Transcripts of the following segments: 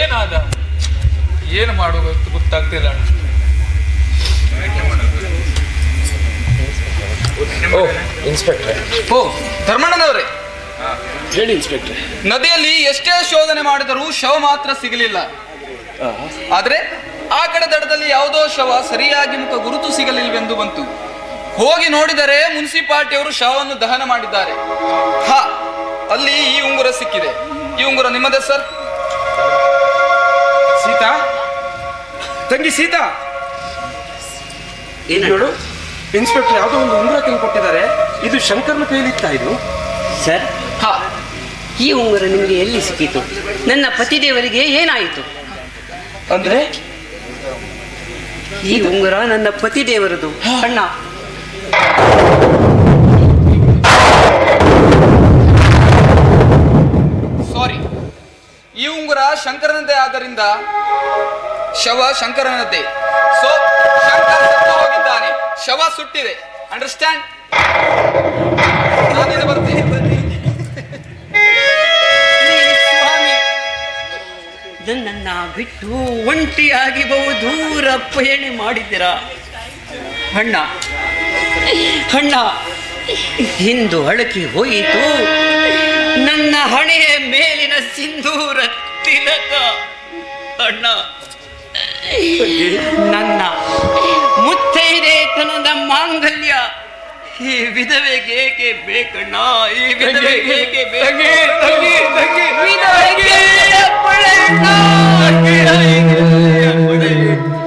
ಏನಾದ? ಏನು ಮಾಡುವುದು ಗೊತ್ತಾಗ್ತಿಲ್ಲ ಇನ್ಸ್ಪೆಕ್ಟ್ರೆ. ಓ ಧರ್ಮಣ್ಣನವರೇ. ಹೇಳಿ ಇನ್ಸ್ಪೆಕ್ಟ್ರೆ. ನದಿಯಲ್ಲಿ ಎಷ್ಟೇ ಶೋಧನೆ ಮಾಡಿದರೂ ಶವ ಮಾತ್ರ ಸಿಗಲಿಲ್ಲ. ಆದ್ರೆ ಆ ಕಡೆ ದಡದಲ್ಲಿ ಯಾವುದೋ ಶವ ಸರಿಯಾಗಿ ಮುಖ ಗುರುತು ಸಿಗಲಿಲ್ವೆಂದು ಬಂತು. ಹೋಗಿ ನೋಡಿದರೆ ಮುನ್ಸಿಪಾಲ್ಟಿಯವರು ಶವವನ್ನು ದಹನ ಮಾಡಿದ್ದಾರೆ. ಹ ಅಲ್ಲಿ ಈ ಉಂಗುರ ಸಿಕ್ಕಿದೆ. ಈ ಉಂಗುರ ನಿಮ್ಮದೇ ಸರ್? ಸೀತಾ? ತಂಗಿ ಸೀತಾ? ನೋಡು ಇನ್ಸ್ಪೆಕ್ಟರ್ ಯಾವುದೋ ಒಂದು ಉಂಗುರ ತಂದು ಕೊಟ್ಟಿದ್ದಾರೆ. ಇದು ಶಂಕರ್ನ ಕೈಲಿತ್ತಾ ಇದು? ಸರ್ ಹಾ ಈ ಉಂಗುರ ನಿಮಗೆ ಎಲ್ಲಿ ಸಿಕ್ಕಿತು? ನನ್ನ ಪತಿದೇವರಿಗೆ ಏನಾಯಿತು? ಅಂದ್ರೆ? ಈ ಉಂಗುರ ನನ್ನ ಪತಿದೇವರದು ಅಣ್ಣ ಸಾರಿ ಶಂಕರನದ್ದೇ ಆದ್ದರಿಂದ ಶವ ಶಂಕರನದ್ದೇ. ಸೊ ಶಂಕರ ಹೋಗಿದ್ದಾನೆ. ಶವ ಸುಟ್ಟಿದೆ. ಅಂಡರ್ಸ್ಟ್ಯಾಂಡ್ ನಾನೇನು ನನ್ನನ್ನ ಬಿಟ್ಟು ಒಂಟಿಯಾಗಿ ಬಹು ದೂರ ಪಯಣ ಮಾಡಿದ್ದೀರಾ? ಅಣ್ಣ ಅಣ್ಣ ಹಿಂದು ಅಳಕಿ ಹೋಯಿತು. ನನ್ನ ಹಣೆಯ ಮೇಲಿನ ಸಿಂಧೂರ ತಿಲಕ ಅಣ್ಣ. ನನ್ನ ಮುತ್ತೈದೆತನದ ಮಾಂಗಲ್ಯ. ಈ ವಿಧವೆಗೆ ಏಕೆ ಬೇಕಣ್ಣ? ಈ ವಿಧವೆಗೆ ಏಕೆ.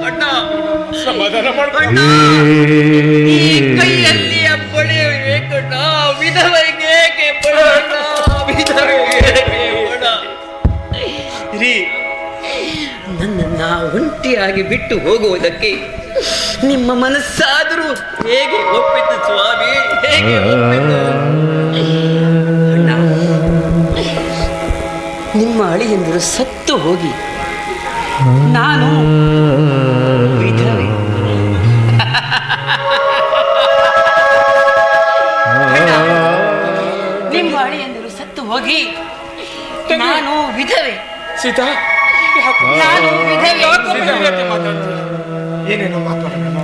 ಅಣ್ಣ. ಸಮಾಧಾನ ಅಣ್ಣ ಈ ಕೈಯಲ್ಲಿ ಒಂಟಿಯಾಗಿ ಬಿಟ್ಟು ಹೋಗುವುದಕ್ಕೆ ನಿಮ್ಮ ಮನಸ್ಸಾದರೂ ಹೇಗೆ ಒಪ್ಪಿತು ಸ್ವಾಮಿ? ಹೇಗೆ ಒಪ್ಪಿತು? ನಿಮ್ಮ ಅಳಿಯಂದರು ಸತ್ತು ಹೋಗಿ ನಾನು ನಿಮ್ಮ ಅಳಿಯಂದರು ಸತ್ತು ಹೋಗಿ ನಾನು ವಿಧವೆ. ಸೀತಾ ನಾನು ವಿಧವೆ ಏನೇನೋ ಮಾತಾಡಬೇಡ.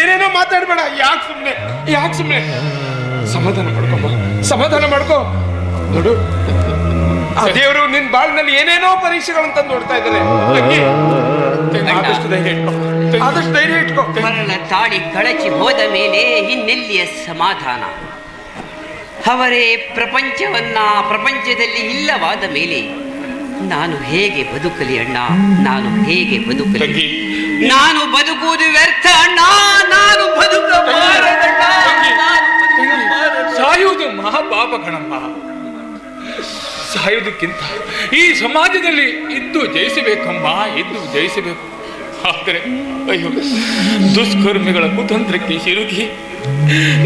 ಏನೇನೋ ಮಾತಾಡಬೇಡ. ಯಾಕೆ ಸುಮ್ಮನೆ ಯಾಕೆ ಸುಮ್ಮನೆ ಸಮಾಧಾನ ಮಾಡ್ಕೊಮ್ಮ ಸಮಾಧಾನ ಮಾಡ್ಕೋ. ನೋಡು. ಆ ದೇವರು ನಿನ್ ಬಾಳ್ನಲ್ಲಿ ಏನೇನೋ ಪರೀಕ್ಷೆಗಳಂತ ನೋಡ್ತಾ ಇದ್ದಾನೆ ಆದಷ್ಟು ಧೈರ್ಯ ಇಟ್ಕೋ. ಆದಷ್ಟು ಧೈರ್ಯ ಇಟ್ಕೋ. ಮರಣ ತಾಳಿ ಕಳಚಿ ಹೋದ ಮೇಲೆ ಇನ್ನೆಲ್ಲಿಯ ಸಮಾಧಾನ? ಅವರೇ ಪ್ರಪಂಚವನ್ನ ಪ್ರಪಂಚದಲ್ಲಿ ಇಲ್ಲವಾದ ಮೇಲೆ ನಾನು ಹೇಗೆ ಬದುಕಲಿ ಅಣ್ಣ? ನಾನು ಹೇಗೆ ಬದುಕಲಿ? ನಾನು ಬದುಕುವುದು ವ್ಯರ್ಥ ಅಣ್ಣ. ನಾನು. ಸಾಯುವುದು ಮಹಾಪಾಪ ಕಣಮ್ಮ ಸಾಯುವುದಕ್ಕಿಂತ ಈ ಸಮಾಜದಲ್ಲಿ ಇದ್ದು ಜಯಿಸಬೇಕಮ್ಮ ಇದ್ದು ಜಯಿಸಬೇಕು. ಆದರೆ ಅಯ್ಯೋ ದುಷ್ಕರ್ಮಿಗಳ ಕುತಂತ್ರಕ್ಕೆ ಸಿಲುಕಿ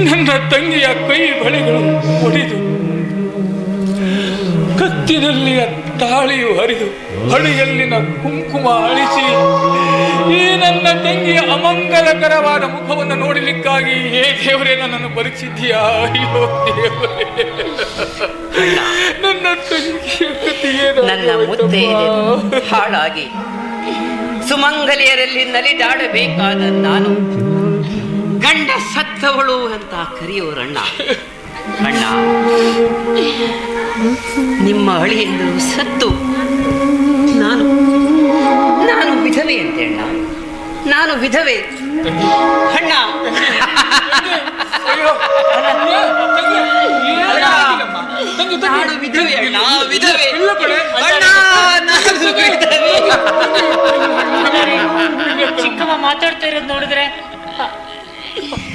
ನನ್ನ ತಂಗಿಯ ಕೈ ಬಳೆಗಳು ಒಡೆದು ಕತ್ತಿನಲ್ಲಿಯ ತಾಳಿಯು ಹರಿದು ಹಳಿಯಲ್ಲಿನ ಕುಂಕುಮ ಅಳಿಸಿ, ಈ ನನ್ನ ತಂಗಿಯ ಅಮಂಗಲಕರವಾದ ಮುಖವನ್ನು ನೋಡಲಿಕ್ಕಾಗಿ, ಹೇ ದೇವರೇ, ನನ್ನನ್ನು ಬರಿಸಿದ್ದೀಯಾ ಅಯ್ಯೋ ದೇವರೇ, ನನ್ನ ತಂಗಿಯ ನನ್ನ ಮುದ್ದೆ ಹಾಳಾಗಿ. ಸುಮಂಗಲಿಯರಲ್ಲಿ ನಲಿದಾಡಬೇಕಾದ ನಾನು ಗಂಡ ಸತ್ತವಳು ಅಂತ ಕರೆಯೋರಣ್ಣ. ಅಣ್ಣ ನಿಮ್ಮ ಹಳಿಯಿಂದ ಸತ್ತು ನಾನು ನಾನು ವಿಧವೆ ಅಂತೇಳ ನಾನು ವಿಧವೆ. ಅಣ್ಣ. ಅಯ್ಯೋ ತಂಗಿ, ಏನಾಗಿಲ್ಲಮ್ಮ? ತಂಗಿ, ತಂಗಿ. ನಾನು ವಿಧವೆ. ಅಣ್ಣ ವಿಧವೆ ಇಲ್ಲ ಕಣೆ. ಅಣ್ಣ ನಾನು ವಿಧವೆ. ಚಿಕ್ಕಮ್ಮ ಮಾತಾಡ್ತಾ ಇರೋದು ನೋಡಿದ್ರೆ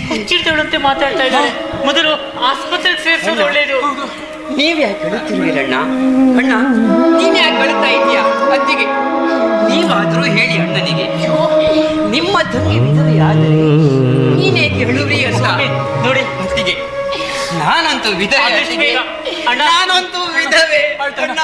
ಹುಚ್ಚಿಡ್ತೇಳಂತೆ ಮಾತಾಡ್ತಾ ಇದ್ದಾರೆ. ಮೊದಲು ಆಸ್ಪತ್ರೆಗೆ ಸೇರಿಸೋದು ಒಳ್ಳೇದು. ನೀವ್ ಯಾಕೆ ಅಳುತ್ತಿರುವಿರಣ್ಣ ಅಣ್ಣ ನೀನ್ ಯಾಕೆ ಅಳುತ್ತಾ ಇದೀಯಾ ಅತ್ತಿಗೆ ನೀವಾದ್ರೂ ಹೇಳಿ ಅಣ್ಣನಿಗೆ ನಿಮ್ಮ ತಂಗಿ ವಿಧವೆಯಾದರೆ ನೀನೇ ಹೇಳುವ್ರಿ ಅಂತ ನೋಡಿ ಅತ್ತಿಗೆ ನಾನಂತೂ ವಿಧವೆ ಅಣ್ಣ. ನಾನಂತೂ ವಿಧವೆ ಅಣ್ಣ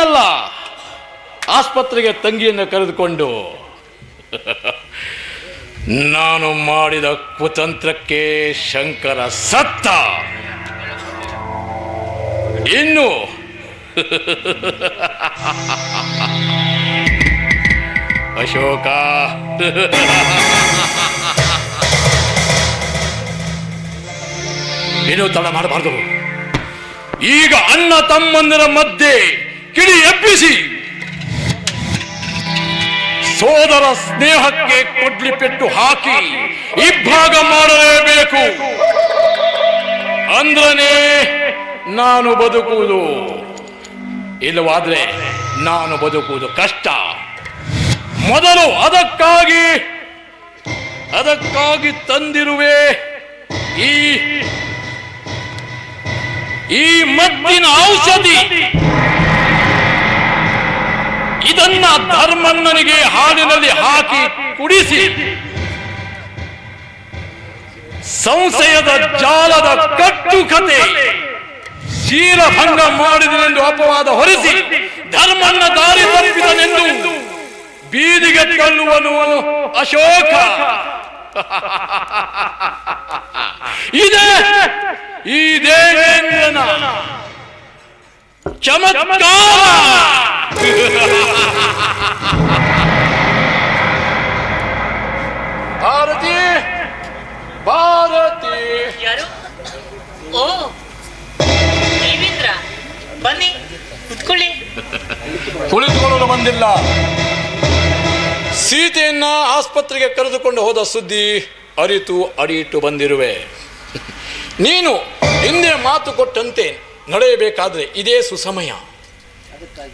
ಅಲ್ಲ ಆಸ್ಪತ್ರೆಗೆ ತಂಗಿಯನ್ನು ಕರೆದುಕೊಂಡು ನಾನು ಮಾಡಿದ ಕುತಂತ್ರಕ್ಕೆ ಶಂಕರ ಸತ್ತ. ಇನ್ನು ಅಶೋಕ. ಏನು ತಡ ಮಾಡಬಾರ್ದು. ಈಗ ಅಣ್ಣ ತಮ್ಮಂದಿರ ಮಧ್ಯೆ ಕಿಡಿ ಎಬ್ಬಿಸಿ. ಸೋದರ ಸ್ನೇಹಕ್ಕೆ ಕೊಡ್ಲಿ ಪೆಟ್ಟು ಹಾಕಿ ಇಬ್ಬಾಗ ಮಾಡಲೇಬೇಕು. ಅಂದ್ರನೇ ನಾನು ಬದುಕುವುದು. ಇಲ್ಲವಾದ್ರೆ ನಾನು ಬದುಕುವುದು ಕಷ್ಟ. ಮೊದಲು ಅದಕ್ಕಾಗಿ ಅದಕ್ಕಾಗಿ ತಂದಿರುವೆ ಈ ಈ ಮದ್ದಿನ ಔಷಧಿ. ಇದನ್ನ ಧರ್ಮಣ್ಣನಿಗೆ ಹಾಲಿನಲ್ಲಿ ಹಾಕಿ ಕುಡಿಸಿ. ಸಂಶಯದ ಜಾಲದ ಕಟ್ಟು ಕತೆ ಶೀಲಭಂಗ ಮಾಡಿದನೆಂದು ಅಪವಾದ ಹೊರಿಸಿ. ಧರ್ಮಣ್ಣ ದಾರಿ ತಪ್ಪಿದನೆಂದು ಬೀದಿಗೆ ತಳ್ಳುವನು ಅಶೋಕ. ಇದೇ. ಈ ದೇವೇಂದ್ರನ ಚಮತ್ಕಾರ. ಭಾರತಿ ಭಾರತಿ. ಯಾರು? ಓ ದೇವೇಂದ್ರ ಬನ್ನಿ ಕುತ್ಕೊಳ್ಳಿ. ಕುಳಿತುಕೊಳ್ಳಲು ಬಂದಿಲ್ಲ. ಸೀತೆಯನ್ನ ಆಸ್ಪತ್ರೆಗೆ ಕರೆದುಕೊಂಡು ಹೋದ ಸುದ್ದಿ ಅರಿತು ಅಡಿಯಿಟ್ಟು ಬಂದಿರುವೆ. ನೀನು ಹಿಂದೆ ಮಾತು ಕೊಟ್ಟಂತೆ ನಡೆಯಬೇಕಾದ್ರೆ ಇದೇ ಸುಸಮಯ.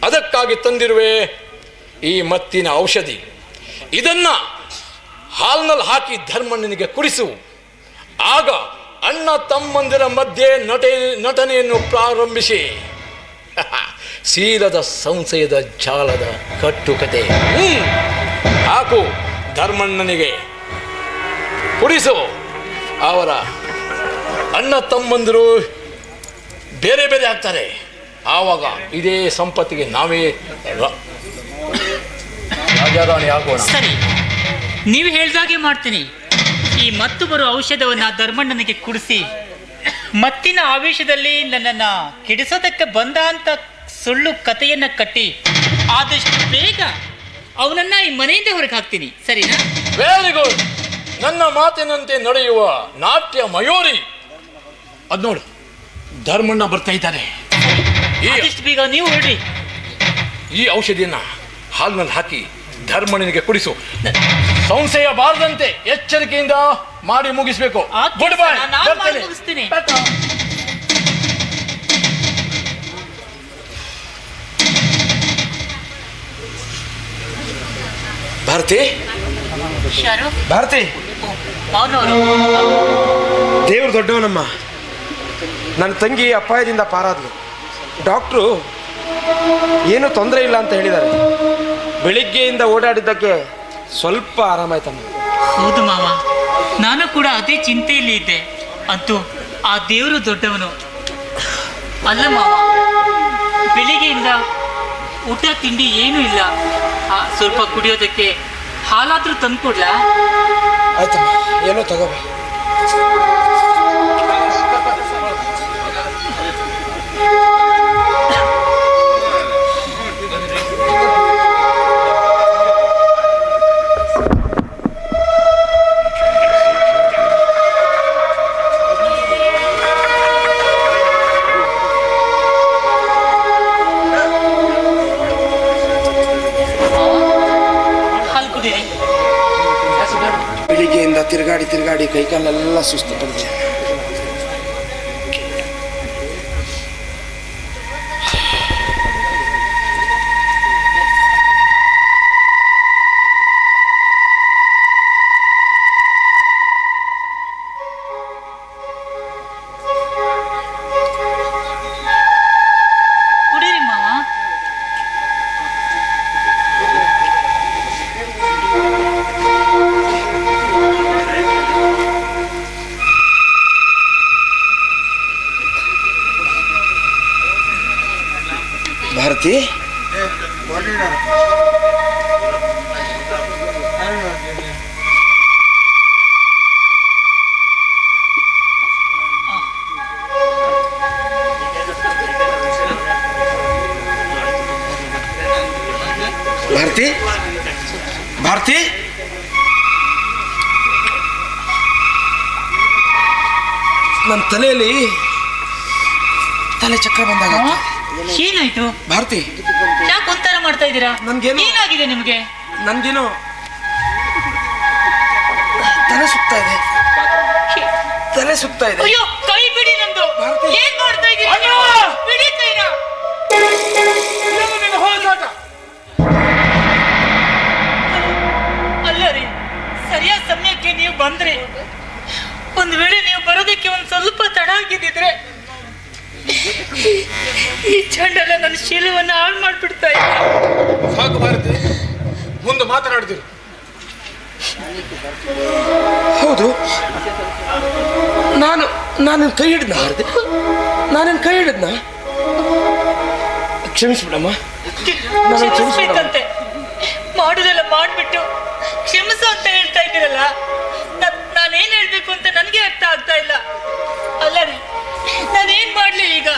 ಅದಕ್ಕಾಗಿ ತಂದಿರುವೆ ಈ ಮತ್ತಿನ ಔಷಧಿ. ಇದನ್ನ ಹಾಲ್ನಲ್ಲಿ ಹಾಕಿ ಧರ್ಮಣ್ಣನಿಗೆ ಕುಡಿಸು ಆಗ ಅಣ್ಣ ತಮ್ಮಂದಿರ ಮಧ್ಯೆ ನಟ ನಟನೆಯನ್ನು ಪ್ರಾರಂಭಿಸಿ. ಶೀಲದ ಸಂಸಯದ ಜಾಲದ ಕಟ್ಟುಕತೆ. ಹಾಕು ಧರ್ಮಣ್ಣನಿಗೆ ಕುಡಿಸು ಅವರ ಅಣ್ಣ ತಮ್ಮಂದಿರು ಬೇರೆ ಬೇರೆ ಆಗ್ತಾರೆ. ಆವಾಗ ಇದೇ ಸಂಪತ್ತಿಗೆ ನಾವೇ ರಾಜಧಾನಿ ರಾಜಾರಾಣಿ ಆಗೋಣ. ಸರಿ ನೀವು ಹೇಳ್ದಾಗೆ ಮಾಡ್ತೀನಿ. ಈ ಮತ್ತು ಬರೋ ಔಷಧವನ್ನ ಧರ್ಮಣ್ಣನಿಗೆ ಕುಡಿಸಿ ಮತ್ತಿನ ಆವೇಶದಲ್ಲಿ ನನ್ನನ್ನ ಕೆಡಿಸೋದಕ್ಕೆ ಬಂದ ಅಂತ ಸುಳ್ಳು ಕಥೆಯನ್ನ ಕಟ್ಟಿ ಆದಷ್ಟು ಬೇಗ ಅವನನ್ನ ಈ ಮನೆಯಿಂದ ಹೊರಗೆ ಹಾಕ್ತೀನಿ. ಸರಿನಾ? ವೆರಿ ಗುಡ್ ನನ್ನ ಮಾತಿನಂತೆ ನಡೆಯುವ ನಾಟ್ಯ ಮಯೂರಿ. ಅದ್ ನೋಡು. ಧರ್ಮಣ್ಣ ಬರ್ತಾ ಇದ್ದಾರೆ ಈ ಬೀಗ ನೀವು ಹೇಳಿ ಈ ಔಷಧಿಯನ್ನ ಹಾಲ್ನಲ್ಲಿ ಹಾಕಿ ಧರ್ಮಣ್ಣನಿಗೆ ಕುಡಿಸು. ಸಂಶಯ ಬಾರದಂತೆ ಎಚ್ಚರಿಕೆಯಿಂದ ಮಾಡಿ ಮುಗಿಸ್ಬೇಕು. ಆ ಗುಡ್ ಬೈ ಕೆಲ್ಸನ ನಾನ್ ಮಾಡಿ ಮುಗಿಸ್ತೀನಿ. ಭಾರತಿ? ಭಾರತಿ? ದೇವ್ರ ದೇವ್ರು ದೊಡ್ಡವನಮ್ಮ. ನನ್ನ ತಂಗಿ ಅಪಾಯದಿಂದ ಪಾರಾದ್ಲು. ಡಾಕ್ಟ್ರು ಏನೂ ತೊಂದರೆ ಇಲ್ಲ ಅಂತ ಹೇಳಿದ್ದಾರೆ. ಬೆಳಿಗ್ಗೆಯಿಂದ ಓಡಾಡಿದ್ದಕ್ಕೆ ಸ್ವಲ್ಪ ಆರಾಮಾಯ್ತಮ್ಮ ಹೌದು ಮಾವ ನಾನು ಕೂಡ ಅದೇ ಚಿಂತೆಯಲ್ಲಿ ಇದ್ದೆ. ಅಂತೂ ಆ ದೇವರು ದೊಡ್ಡವನು. ಅಲ್ಲ ಮಾವ ಬೆಳಿಗ್ಗೆಯಿಂದ ಊಟ ತಿಂಡಿ ಏನೂ ಇಲ್ಲ. ಆ, ಸ್ವಲ್ಪ ಕುಡಿಯೋದಕ್ಕೆ ಹಾಲಾದ್ರೂ ತಂದ್ಕೊಡ್ಲಾ? ಆಯ್ತಮ್ಮ ಏನೋ ತಗೋಬ ಬೆಳಿಗ್ಗೆಯಿಂದ ತಿರುಗಾಡಿ ತಿರುಗಾಡಿ ಕೈಕಾಲೆಲ್ಲ ಸುಸ್ತು ಪಡಿದೆ ಭಾರತಿ ಭಾರತಿ ಭಾರತಿ. ಯಾಕೆ ಒಂಥರ ಮಾಡ್ತಾ ಇದ್ದೀರಾ? ನನ್ಗೇನು- ಏನಾಗಿದೆ ನಿಮ್ಗೆ? ನನ್ಗೇನು ತಲೆ ಸುತ್ತಾ ಇದೆ. ತಲೆ ಸುತ್ತಾ ಇದೆ. ಅಯ್ಯೋ ಕೈ ಬಿಡಿ ನಂದು. ಭಾರತಿ. ಏನ್ ಮಾಡ್ತಾ ಇದ್ದೀರಾ? ಅಣ್ಣ! ಬಿಡಿ ಕೈನ. ಇದು ನಿನ್ನ ಹೋರಾಟ ಅಲ್ಲ ರೀ ಸರಿಯಾದ ಸಮಯಕ್ಕೆ ನೀವು ಬಂದ್ರಿ. ಒಂದ್ ವೇಳೆ ನೀವು ಬರೋದಕ್ಕೆ ಒಂದ್ ಸ್ವಲ್ಪ ತಡ ಆಗಿದ್ದಿದ್ರೆ ಈ ಚಂಡಲ ನನ್ನ ಶೀಲವನ್ನ ಹಾಳು ಮಾಡ್ಬಿಡ್ತಾ ಇದ್ದ ಸಾಕು ಭಾರತಿ ಮುಂದೆ ಮಾತನಾಡ್ತೀರಿ. ಹೌದು. ನಾನು ನಾನು ಕೈ ಹಿಡಿದ್ನ? ಭಾರತಿ ನಾನೇನು ಕೈ ಹಿಡಿದ್ನ? ಕ್ಷಮಿಸ್ಬಿಡಮ್ಮ. ನಾನು ಕ್ಷಮಿಸ್ಬೇಕಂತೆ. ಮಾಡುದೆಲ್ಲ ಮಾಡಿಬಿಟ್ಟು ಕ್ಷಮಿಸು ಅಂತ ಹೇಳ್ತಾ ಇದ್ದೀರಲ್ಲ. ನಾನ್- ನಾನೇನ್ ಹೇಳ್ಬೇಕು ಅಂತ ನನಗೆ ಅರ್ಥ ಆಗ್ತಾ ಇಲ್ಲ. ಅಲ್ಲ ರೀ ನಾನೇನ್ ಮಾಡ್ಲಿ ಈಗ?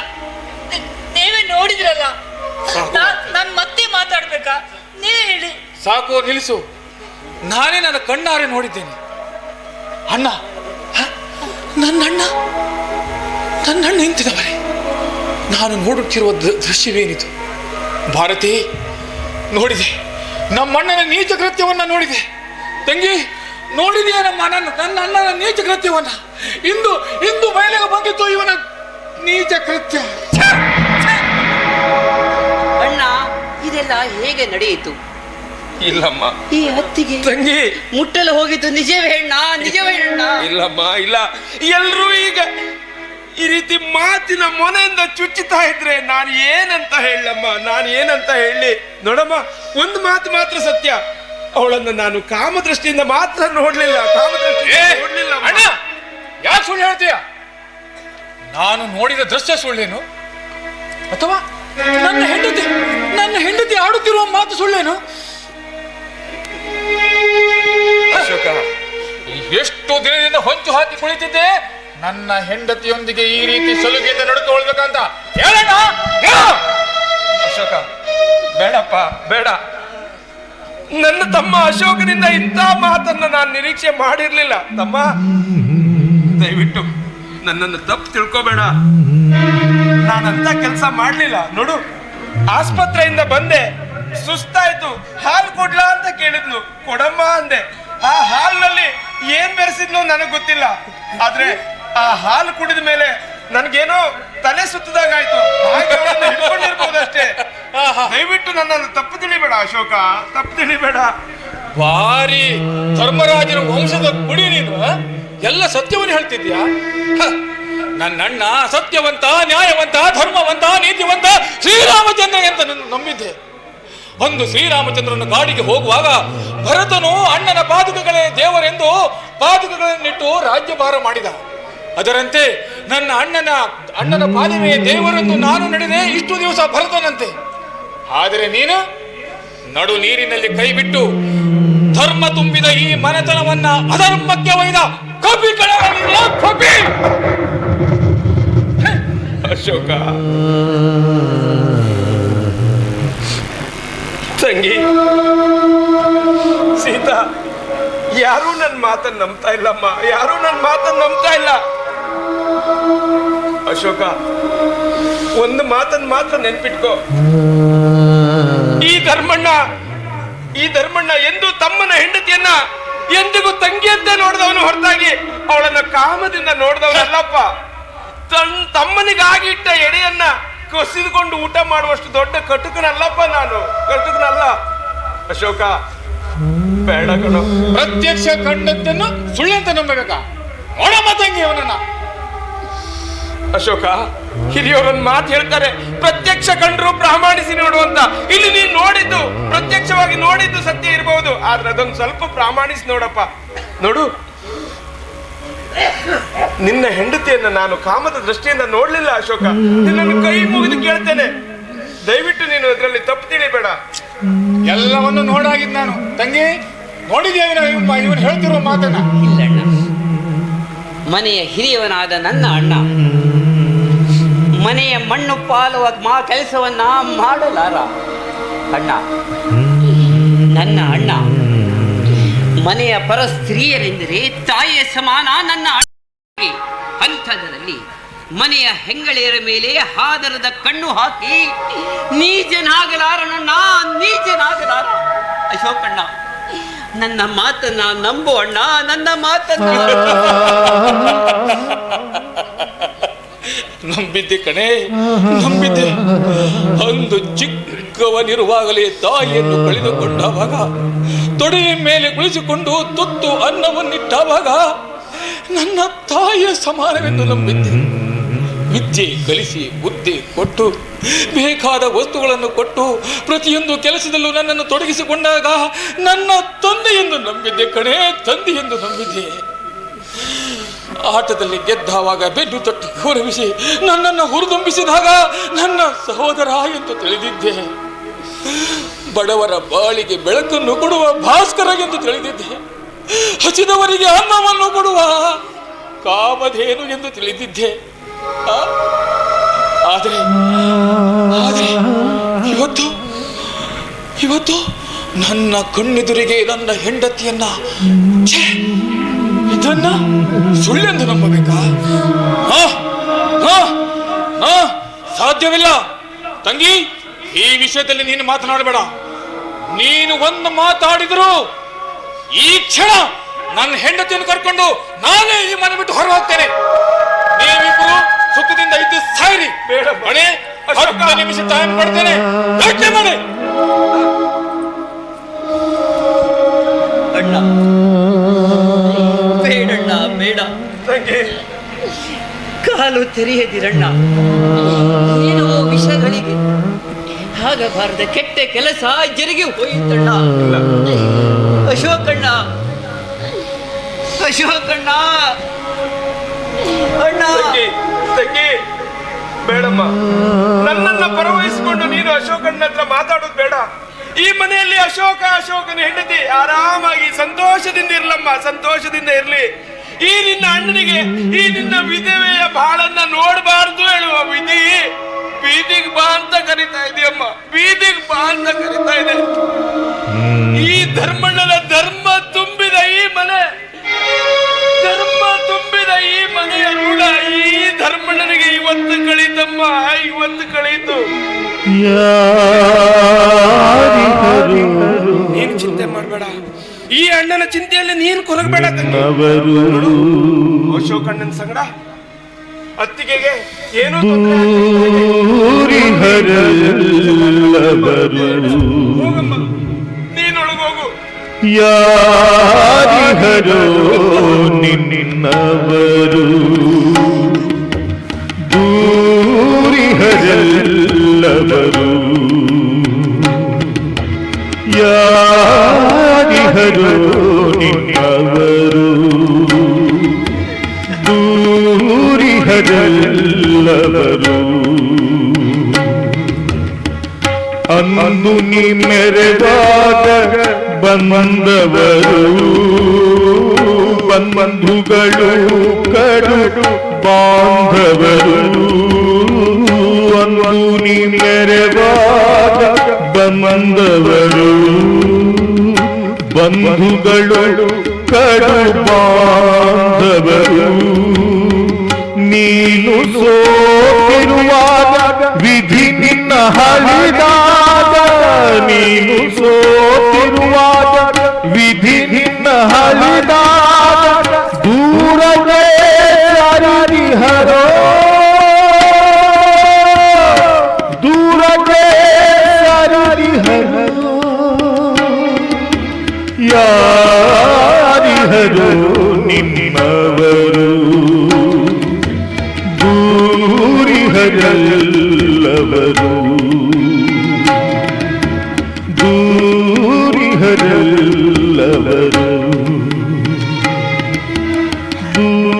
ನೀವೇ ನೋಡಿದ್ರಲ್ಲ. ನಾನು ಮತ್ತೆ ಮಾತಾಡ್ಬೇಕಾ? ನೀವೇ ಹೇಳಿ. ಸಾಕು ನಿಲ್ಲಿಸು. ನಾನೇ ನನ್ನ ಕಣ್ಣಾರೆ ನೋಡಿದ್ದೇನೆ. ಅಣ್ಣ? ನನ್ನ ಅಣ್ಣ? ನನ್ನ ಅಣ್ಣ ನಿಂತಿದವರೇ ನಾನು ನೋಡುತ್ತಿರುವ ದೃಶ್ಯವೇನಿತು ದೃಶ್ಯವೇನಿದು? ಭಾರತಿ ನೋಡಿದೆ. ನಮ್ಮಣ್ಣನ ನೀಚ ಕೃತ್ಯವನ್ನ ನೋಡಿದೆ. ತಂಗಿ ನೋಡಿದೆಯಾ ನಮ್ಮ ನನ್ನ ನನ್ನ ಅಣ್ಣನ ನೀಚ ಕೃತ್ಯವನ್ನ? ಇಂದು ಇಂದು ಬಯಲಿಗೆ ಬಂದಿತ್ತು ಇವನ ನೀಚ ಕೃತ್ಯ. ಅಣ್ಣ ಇದೆಲ್ಲ ಹೇಗೆ ನಡೆಯಿತು? ಇಲ್ಲಮ್ಮ. ಈ ಹತ್ತಿಗೆ ತಂಗಿ! ಮುಟ್ಟಲು ಹೋಗಿದ್ದು ನಿಜವೇ ಅಣ್ಣ ನಿಜವೇ ಅಣ್ಣ? ಇಲ್ಲಮ್ಮ ಇಲ್ಲ. ಎಲ್ರೂ ಈಗ ಈ ರೀತಿ ಮಾತಿನ ಮೊನೆಯಿಂದ ಚುಚ್ಚುತ್ತಾ ಇದ್ರೆ ನಾನು ಏನಂತ ಹೇಳಮ್ಮ ನಾನು ಏನಂತ ಹೇಳಿ ನೋಡಮ್ಮ ಒಂದು ಮಾತು ಮಾತ್ರ ಸತ್ಯ. ಅವಳನ್ನು ನಾನು ಕಾಮದೃಷ್ಟಿಯಿಂದ ಮಾತ್ರ ನೋಡ್ಲಿಲ್ಲ. ನೋಡ್ಲಿಲ್ಲ ಅಣ್ಣ ಯಾಕೆ ಸುಳ್ಳು ಹೇಳ್ತೀಯ? ನಾನು ನೋಡಿದ ದೃಶ್ಯ ಸುಳ್ಳೇನು? ಅಥವಾ ನನ್ನ ಹೆಂಡತಿ ನನ್ನ ಹೆಂಡತಿ ಆಡುತ್ತಿರುವ ಮಾತು ಸುಳ್ಳೇನು? ಅಶೋಕ ಎಷ್ಟು ದಿನದಿಂದ ಹೊಂಚು ಹಾಕಿ ಕುಳಿತಿದ್ದೆ? ನನ್ನ ಹೆಂಡತಿಯೊಂದಿಗೆ ಈ ರೀತಿ ಸಲುಗೆಯಿಂದ ನಡೆದುಕೊಳ್ಬೇಕಂತ ಹೇಳಣ್ಣ ಹೇಳು! ಅಶೋಕ ಬೇಡಪ್ಪ ಬೇಡ. ನನ್ನ ತಮ್ಮ ಅಶೋಕನಿಂದ ಇಂಥ ಮಾತನ್ನ ನಾನು ನಿರೀಕ್ಷೆ ಮಾಡಿರ್ಲಿಲ್ಲ. ತಮ್ಮ, ದಯವಿಟ್ಟು ನನ್ನನ್ನು ತಪ್ಪು ತಿಳ್ಕೊಬೇಡ. ನಾನಂತ ಕೆಲಸ ಮಾಡ್ಲಿಲ್ಲ. ನೋಡು, ಆಸ್ಪತ್ರೆಯಿಂದ ಬಂದೆ. ಸುಸ್ತಾಯ್ತು. ಹಾಲು ಕೊಡ್ಲಾ ಅಂತ ಕೇಳಿದ್ನು. ಕೊಡಮ್ಮ ಅಂದೆ. ಆ ಹಾಲಿನಲ್ಲಿ ಏನ್ ಬೆರೆಸಿದ್ನು ನನಗೆ ಗೊತ್ತಿಲ್ಲ. ಆದ್ರೆ ಆ ಹಾಲು ಕುಡಿದ ಮೇಲೆ ನನ್ಗೇನೋ ತಲೆ ಸುತ್ತದಾಗಾಯ್ತು. ಹಾಗೆ ಹಿಡ್ಕೊಂಡಿರ್ಬೋದಷ್ಟೇ. ದಯವಿಟ್ಟು ನನ್ನನ್ನು ತಪ್ಪು ತಿಳಿಬೇಡ ಅಶೋಕ. ತಪ್ಪು ತಿಳಿಬೇಡ. ಭಾರಿ ಧರ್ಮರಾಜನ ವಂಶದ ಕುಡಿ ನೀನು ಎಲ್ಲ ಸತ್ಯವನ್ನು ಹೇಳ್ತಿದ್ಯಾ ನನ್ನಣ್ಣ ನನ್ನ ಅಣ್ಣ ಸತ್ಯವಂತ ನ್ಯಾಯವಂತ ಧರ್ಮವಂತ ನೀತಿವಂತ ಶ್ರೀರಾಮಚಂದ್ರ ಅಂತ ನನ್ನ ನಂಬಿದ್ದೆ. ಒಂದು ಶ್ರೀರಾಮಚಂದ್ರನ ಗಾಡಿಗೆ ಹೋಗುವಾಗ ಭರತನು ಅಣ್ಣನ ಪಾದುಕಗಳೇ ದೇವರೆಂದು ಪಾದುಕಗಳನ್ನಿಟ್ಟು ರಾಜ್ಯಭಾರ ಮಾಡಿದ. ಅದರಂತೆ ನನ್ನ ಅಣ್ಣನ ಅಣ್ಣನ ಪಾದವೇ ದೇವರೆಂದು ನಾನು ನಡೆದೆ ಇಷ್ಟು ದಿವಸ ಭರತನಂತೆ. ಆದರೆ ನೀನು ನಡು ನೀರಿನಲ್ಲಿ ಕೈ ಬಿಟ್ಟು ಧರ್ಮ ತುಂಬಿದ ಈ ಮನೆತನವನ್ನ ಅಧರ್ಮಕ್ಕೆ ಒಯ್ದ ಕಪಿ ಕಬಿ ಅಶೋಕ. ತಂಗಿ. ಸೀತಾ, ಯಾರು ನನ್ನ ಮಾತನ್ನ ನಂಬ್ತಾ ಇಲ್ಲಮ್ಮ. ಯಾರೂ ನನ್ನ ಮಾತನ್ನ ನಂಬ್ತಾ ಇಲ್ಲ. ಅಶೋಕ ಒಂದು ಮಾತನ್ನು ಮಾತ್ರ ನೆನ್ಪಿಟ್ಕೋ. ಈ ಧರ್ಮಣ್ಣ ಈ ಧರ್ಮಣ್ಣ ಎಂದು ತಮ್ಮನ ಹೆಂಡತಿಯನ್ನ ಎಂದಿಗೂ ತಂಗಿಯಂತೆ ನೋಡಿದವನು ಹೊರತಾಗಿ ಅವಳನ್ನ ಕಾಮದಿಂದ ನೋಡಿದವನಲ್ಲಪ್ಪ. ತನ್ ತಮ್ಮನಿಗಾಗಿ ಇಟ್ಟ ಎಡೆಯನ್ನ ಕಸಿದುಕೊಂಡು ಊಟ ಮಾಡುವಷ್ಟು ದೊಡ್ಡ ಕಟುಕನಲ್ಲಪ್ಪ ನಾನು. ಕಟುಕನಲ್ಲ. ಅಶೋಕ ಬೇಡ ಕಣ. ಪ್ರತ್ಯಕ್ಷ ಕಂಡದ್ದನ್ನು ಸುಳ್ಳಂತ ನಂಬಬೇಕಾ? ನೋಡಮ್ಮ ತಂಗಿ ಅವನನ್ನ. ಅಶೋಕ ಹಿರಿಯವರೊಂದು ಮಾತು ಹೇಳ್ತಾರೆ, ಪ್ರತ್ಯಕ್ಷ ಕಂಡ್ರು ಪ್ರಾಮಾಣಿಸಿ ನೋಡುವಂತ ಇಲ್ಲಿ ನೀನ್ ನೋಡಿದ್ದು, ಪ್ರತ್ಯಕ್ಷವಾಗಿ ನೋಡಿದ್ದು ಸತ್ಯ ಇರಬಹುದು ಆದ್ರೆ ಅದೊಂದು ಸ್ವಲ್ಪ ಪ್ರಾಮಾಣಿಸಿ ನೋಡಪ್ಪ. ನೋಡು, ನಿನ್ನ ಹೆಂಡತಿಯನ್ನ ನಾನು ಕಾಮದ ದೃಷ್ಟಿಯಿಂದ ನೋಡ್ಲಿಲ್ಲ ಅಶೋಕ. ನಿನ್ನನ್ನು ಕೈ ಮುಗಿದು ಕೇಳ್ತೇನೆ. ದಯವಿಟ್ಟು ನೀನು ಅದರಲ್ಲಿ ತಪ್ಪು ತಿಳಿಬೇಡ. ಎಲ್ಲವನ್ನು ನೋಡಾಗಿದ್ ನಾನು. ತಂಗಿ, ನೋಡಿದ್ಯಾ ಇವನು ಹೇಳ್ತಿರೋ ಮಾತನ್ನ. ಇಲ್ಲಣ್ಣ. ಮನೆಯ ಹಿರಿಯವನಾದ ನನ್ನ ಅಣ್ಣ. ಮನೆಯ ಮಣ್ಣು ಪಾಲುವ ಮಾ ಕೆಲಸವನ್ನ ಮಾಡಲಾರ. ಅಣ್ಣ. ನನ್ನ ಅಣ್ಣ. ಮನೆಯ ಪರ ಸ್ತ್ರೀಯರೆಂದರೆ ತಾಯಿಯ ಸಮಾನ ನನ್ನ ಅಂಥದ್ರಲ್ಲಿ ಮನೆಯ ಹೆಂಗಳೆಯರ ಮೇಲೆ ಹಾದರದ ಕಣ್ಣು ಹಾಕಿ, ನೀಜನಾಗಲಾರಣ್ಣ, ನೀಜನಾಗಲಾರ. ನೀಚನಾಗಲಾರ ಅಶೋಕಣ್ಣ, ನನ್ನ ಮಾತನ್ನ ನಂಬು ಅಣ್ಣ, ನನ್ನ ಮಾತನ್ನ. ನಂಬಿದ್ದೆ ಕಣೆ, ನಂಬಿದ್ದೆ. ಅಂದು ಚಿಕ್ಕವನಿರುವಾಗಲೇ ತಾಯಿಯನ್ನು ಕಳೆದುಕೊಂಡಾಗ ತೊಡೆಯ ಮೇಲೆ ಕುಳಿಸಿಕೊಂಡು ತುತ್ತು ಅನ್ನವನ್ನಿಟ್ಟಾವಾಗ ನನ್ನ ತಾಯಿಯ ಸಮಾನವೆಂದು ನಂಬಿದ್ದೆ. ವಿದ್ಯೆ ಕಲಿಸಿ, ಬುದ್ಧಿ ಕೊಟ್ಟು, ಬೇಕಾದ ವಸ್ತುಗಳನ್ನು ಕೊಟ್ಟು, ಪ್ರತಿಯೊಂದು ಕೆಲಸದಲ್ಲೂ ನನ್ನನ್ನು ತೊಡಗಿಸಿಕೊಂಡಾಗ ನನ್ನ ತಂದೆ ಎಂದು ನಂಬಿದ್ದೆ ಕಣೆ ತಂದೆ ಎಂದು ನಂಬಿದ್ದೆ. ಆಟದಲ್ಲಿ ಗೆದ್ದಾವಾಗ ಬೆನ್ನು ತೊಟ್ಟು ಗೌರವಿಸಿ ನನ್ನನ್ನು ಹುರಿದುಂಬಿಸಿದಾಗ ನನ್ನ ಸಹೋದರ ಎಂದು ತಿಳಿದಿದ್ದೆ. ಬಡವರ ಬಾಳಿಗೆ ಬೆಳಕನ್ನು ಕೊಡುವ ಭಾಸ್ಕರ ಎಂದು ತಿಳಿದಿದ್ದೆ. ಹಸಿದವರಿಗೆ ಅನ್ನವನ್ನು ಕೊಡುವ ಕಾಮಧೇನು ಎಂದು ತಿಳಿದಿದ್ದೆ? ಆದರೆ ಆದರೆ ಇವತ್ತು ಇವತ್ತು ನನ್ನ ಕಣ್ಣೆದುರಿಗೆ ನನ್ನ ಹೆಂಡತಿಯನ್ನ ಇದನ್ನ ಸುಳ್ಳೆಂದು ನಂಬಬೇಕಾ? ಸಾಧ್ಯವಿಲ್ಲ ತಂಗಿ ಈ ವಿಷಯದಲ್ಲಿ ನೀನು ಮಾತನಾಡಬೇಡ. ನೀನು ಒಂದು ಮಾತಾಡಿದ್ರು ಈ ಕ್ಷಣ ನನ್ನ ಹೆಂಡತಿಯನ್ನು ಕರ್ಕೊಂಡು ನಾನೇ ಈ ಮನೆ ಬಿಟ್ಟು ಹೊರ ಹೋಗ್ತೇನೆ. ನೀವಿಬ್ರು ಸುಖದಿಂದ ಇದ್ದು ಸಾಯಿರಿ. ಮಣೆ. ಹತ್ತು ನಿಮಿಷ ಟೈಮ್ ಕೊಡ್ತೇನೆ. ಯೋಚ್ನೆ ಅಣ್ಣ ತಂಗಿ ಕಾಲು ತೆರೆಯದಿರಣ್ಣ. ಏನೋ ವಿಷಗಳಿಗೆ ಆಗಬಾರದ ಕೆಟ್ಟ ಕೆಲಸ ಜರಿಗೆ ಹೋಯಿತಣ್ಣ. ಅಶೋಕಣ್ಣ ಅಶೋಕಣ್ಣ ಅಣ್ಣ. ತಂಗಿ ಬೇಡಮ್ಮ. ನನ್ನನ್ನ ಪರವಹಿಸಿಕೊಂಡು ನೀನು ಅಶೋಕಣ್ಣ ಹತ್ರ ಮಾತಾಡೋದು ಬೇಡ. ಈ ಮನೆಯಲ್ಲಿ ಅಶೋಕ ಅಶೋಕನ ಹೆಂಡತಿ ಆರಾಮಾಗಿ ಸಂತೋಷದಿಂದ ಇರ್ಲಮ್ಮ ಸಂತೋಷದಿಂದ ಇರ್ಲಿ. ಈ ನಿನ್ನ ಅಣ್ಣನಿಗೆ, ಈ ನಿನ್ನ ವಿಧವೆಯ ಬಾಳನ್ನ ನೋಡಬಾರ್ದು ಹೇಳುವ ವಿಧಿ. ಬೀದಿಗೆ ಬಾ ಅಂತ ಕರಿತಾ ಇದೆಯಮ್ಮ. ಬೀದಿಗೆ ಬಾ ಅಂತ ಕರಿತಾ ಇದೆ. ಈ ಧರ್ಮಣ್ಣನ ಧರ್ಮ ತುಂಬಿದ ಈ ಮನೆ, ಧರ್ಮ ತುಂಬಿದ ಈ ಮನೆಯ ರೂಢ ಈ ಧರ್ಮಣ್ಣನಿಗೆ ಇವತ್ತು ಕಳೀತಮ್ಮ, ಇವತ್ತು ಕಳೀತು. ಅಣ್ಣನ ಚಿಂತೆಯಲ್ಲಿ ನೀನು ಕೊರಗಬೇಡ ಅಶೋಕಣ್ಣನ ಸಂಗಡ ಅತ್ತಿಗೆಗೆ ಏನು ನೀನೊಳಗೋಗು ಯಾರಿಹರೋ ನಿನ್ನವರು ದೂರಿಹರೆಲ್ಲವರು ಯಾರಿಹರೋ ನಿನ್ನವರು. ದೂರಿಹರೆಲ್ಲವರು ಅಂದು ನೀ ಮೆರೆದಾಗ ಬಂದವರು. ಬಂಧುಗಳು ಕಡು ಬಾಂಧವರು. ಅಂದು ನೀ ಮೆರೆವಾಗ ಬಂದವರು. ಬಂಧುಗಳು ಕಡು ಬಾಂಧವರು ನೀನು ಸೋತಿರುವಾಗ ವಿಧಿ ನಿನ್ನ ಹಳಿದಾಗ